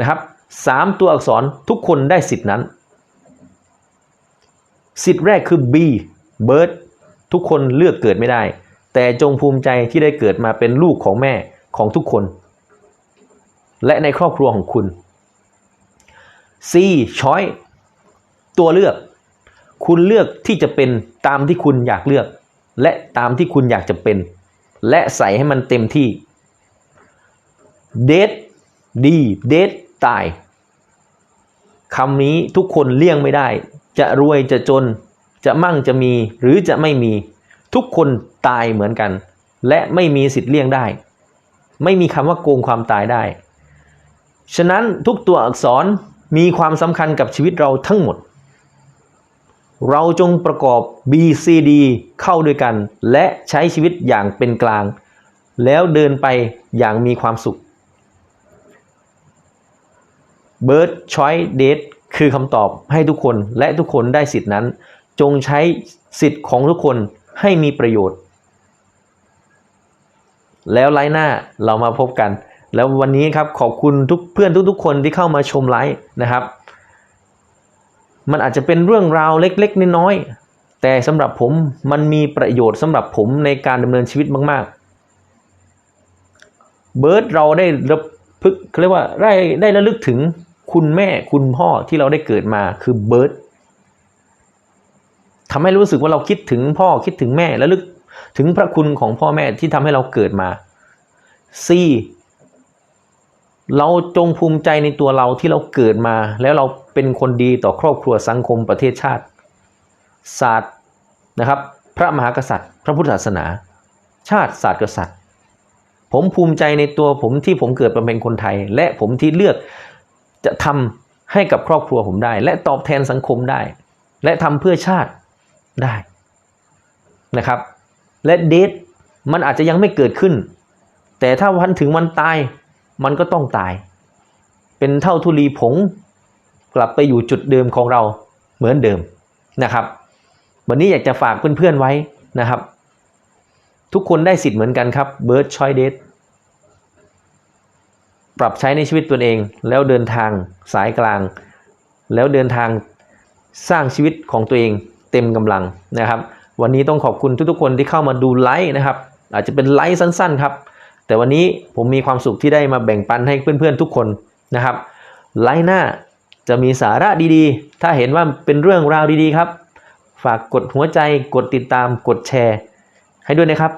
นะครับสามตัวอักษรทุกคนได้สิทธินั้น สิทธิ์แรกคือ B bird ทุกคนเลือกเกิดไม่ได้ แต่จงภูมิใจที่ได้เกิดมาเป็นลูกของแม่ของทุกคน และในครอบครัวของคุณ C choice ตัวเลือก คุณเลือกที่จะเป็นตามที่คุณอยากเลือก และตามที่คุณอยากจะเป็น และใส่ให้มันเต็มที่ date ดี date ตายคำนี้ทุกคนเลี่ยงไม่ได้ จะรวยจะจน จะมั่งจะมี หรือจะไม่มี ทุกคนตายเหมือนกัน และไม่มีสิทธิ์เลี่ยงได้ ไม่มีคำว่าโกงความตายได้ ฉะนั้นทุกตัวอักษรมีความสำคัญกับชีวิตเราทั้งหมด เราจงประกอบ B C D เข้าด้วยกัน และใช้ชีวิตอย่างเป็นกลาง แล้วเดินไปอย่างมีความสุข Bird Choice Date คือคำตอบให้ทุกคนและทุกคนได้สิทธินั้น จงใช้สิทธิ์ของทุกคนให้มีประโยชน์ แล้วไลฟ์หน้าเรามาพบกัน แล้ววันนี้ครับขอบคุณทุกเพื่อนทุกๆ คนที่เข้ามาชมไลฟ์นะครับ มันอาจจะเป็นเรื่องราวเล็กๆ น้อยๆแต่สำหรับผมมันมีประโยชน์สำหรับผมในการดำเนินชีวิตมากๆเบิร์ดเราได้ระพึกเขาเรียกว่าได้ได้ระลึกถึง คุณแม่คุณพ่อที่เราได้เกิดมาคือเบิร์ดทำให้รู้สึกว่าเราคิดถึงพ่อคิดถึงแม่และลึกถึงพระคุณของพ่อแม่ที่ทำให้เราเกิดมา C เราจงภูมิใจในตัวเราที่เราเกิดมา แล้วเราเป็นคนดีต่อครอบครัวสังคมประเทศชาติ ศาสตร์นะครับ พระมหากษัตริย์ พระพุทธศาสนา ชาติศาสตร์กษัตริย์ ผมภูมิใจในตัวผมที่ผมเกิดมาเป็นคนไทย และผมที่เลือก จะทำให้กับครอบครัวผมได้ และตอบแทนสังคมได้ และทำเพื่อชาติได้นะครับ และเดทมันอาจจะยังไม่เกิดขึ้น แต่ถ้าวันถึงวันตายมันก็ต้องตาย เป็นเท่าทุลีผง กลับไปอยู่จุดเดิมของเราเหมือนเดิมนะครับ วันนี้อยากจะฝากเพื่อนๆไว้นะครับ ทุกคนได้สิทธิ์เหมือนกันครับ Bird Choice Date ปรับใช้ในชีวิตตัวเอง แล้วเดินทางสายกลาง แล้วเดินทางสร้างชีวิตของตัวเองเต็มกำลังนะครับ วันนี้ต้องขอบคุณทุกๆคนที่เข้ามาดูไลฟ์นะครับ อาจจะเป็นไลฟ์สั้น ๆ ครับ แต่วันนี้ผมมีความสุขที่ได้มาแบ่งปันให้เพื่อนๆทุกคนนะครับ ไลฟ์หน้าจะมีสาระดีๆ ถ้าเห็นว่าเป็นเรื่องราวดีๆครับ ฝากกดหัวใจกดติดตามกดแชร์ ให้ด้วยนะครับ